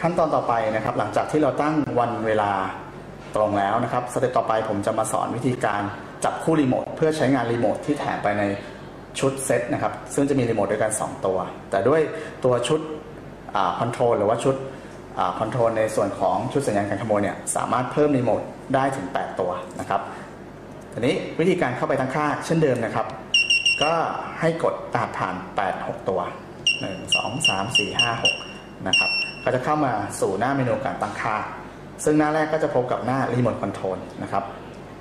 ขั้นตอนต่อไปนะครับ หลังจากที่เราตั้งวันเวลาตรงแล้วนะครับสเต็ปต่อไปผมจะมาสอนวิธีการจับคู่รีโมทเพื่อใช้งานรีโมทที่แถมไปในชุดเซตนะครับ ซึ่งจะมีรีโมทด้วยกัน 2 ตัว แต่ด้วยตัวชุดคอนโทรลหรือว่าชุดคอนโทรลในส่วนของชุดสัญญาณการขโมยเนี่ยสามารถเพิ่มรีโมทได้ถึง 8 ตัวนะครับทีนี้วิธีการเข้าไปตั้งค่าเช่นเดิมนะครับ ก็ให้กดตามผ่าน 8 6 ตัว 1 2 3 4 5 6 นะครับ ก็จะเข้ามาสู่หน้าเมนูการตั้งค่า ซึ่งหน้าแรกก็จะพบกับหน้า Remote Control นะครับ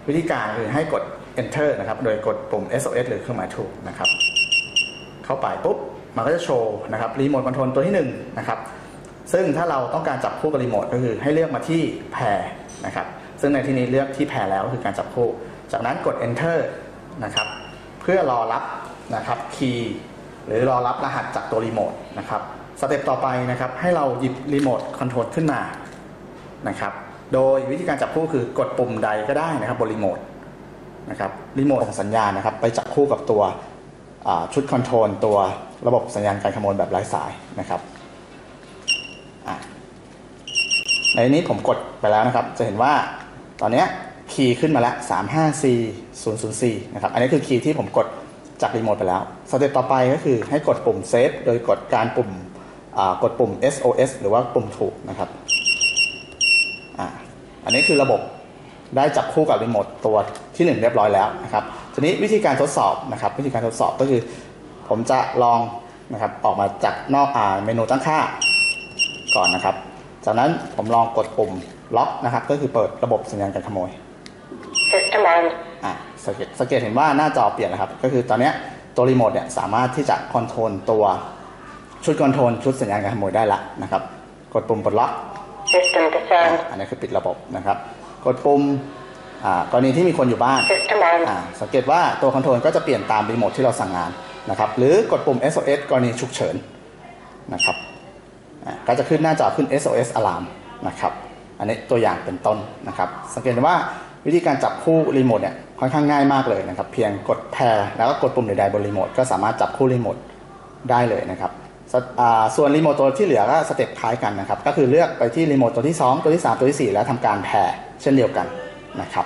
วิธีการคือให้กด Enter นะครับ โดยกดปุ่ม SOS หรือเครื่องหมายถูกนะครับ เข้าไปปุ๊บ มันก็จะโชว์นะครับ Remote Control ตัวที่ 1 นะครับ ซึ่งถ้าเราต้องการจับคู่กับรีโมทก็คือให้เลือกมาที่แพรนะครับ ซึ่งในที่นี้เลือกที่แพรแล้วคือการจับคู่ จากนั้นกด Enter นะครับ เพื่อรอรับนะครับคีย์หรือรอรับรหัสจากตัวรีโมทนะครับ สเต็ปต่อไปนะครับให้เราหยิบรีโมทคอนโทรลขึ้นมานะครับโดยวิธีการจับคู่คือกดปุ่มใดก็ได้นะครับบนรีโมทนะครับรีโมทของสัญญาณนะครับไปจับคู่กับตัวชุดคอนโทรลตัวระบบสัญญาณการขโมยแบบไร้สายนะครับในนี้ผมกดไปแล้วนะครับ จะเห็นว่าตอนนี้คีย์ขึ้นมาแล้ว 35C 004นะครับ อันนี้คือคีย์ที่ผมกดจากรีโมทไปแล้ว สเต็ปต่อไปก็คือให้กดปุ่มเซฟโดยกดการปุ่ม กดปุ่ม SOS หรือว่าปุ่มถูกนะครับออันนี้คือระบบได้จับคู่กับรีโมทตัวที่ 1 เรียบร้อยแล้วนะครับ ทีนี้วิธีการทดสอบนะครับ วิธีการทดสอบก็คือ ผมจะลองนะครับออกมาจากนอกอ่าเมนูตั้งค่าก่อนนะครับ จากนั้นผมลองกดปุ่มล็อกนะครับ ก็คือเปิดระบบสัญญาณการขโมย System on อะสังเกตสังเกตเห็นว่าหน้าจอเปลี่ยนแล้วครับ ก็คือตอนนี้ตัวรีโมทเนี่ยสามารถที่จะคอนโทรลตัว ชุดคอนโทรลชุดสัญญาณการขโมยได้ละนะครับ กดปุ่มปลดล็อก System discerned อันนี้คือปิดระบบนะครับ กดปุ่มอ่ากรณีที่มีคนอยู่บ้าน System on อ่าสังเกตว่าตัวคอนโทรลก็จะเปลี่ยนตามรีโมทที่เราสั่งงานนะครับ หรือกดปุ่ม SOS กรณีฉุกเฉินนะครับอ่าก็จะขึ้นหน้าจอขึ้น SOS alarm นะครับ อันนี้ตัวอย่างเป็นต้นนะครับ สังเกตว่าวิธีการจับคู่รีโมทเนี่ยค่อนข้างง่ายมากเลยนะครับ เพียงกดแพรแล้วก็กดปุ่มใดๆบนรีโมทก็สามารถจับคู่รีโมทได้เลยนะครับ ส่วนรีโมทตัวที่เหลือก็สเต็ปคล้ายกันนะครับ ก็คือเลือกไปที่รีโมทตัวที่ 2 ตัวที่ 3 ตัวที่ 4 แล้วทำการแผ่เช่นเดียวกันนะครับ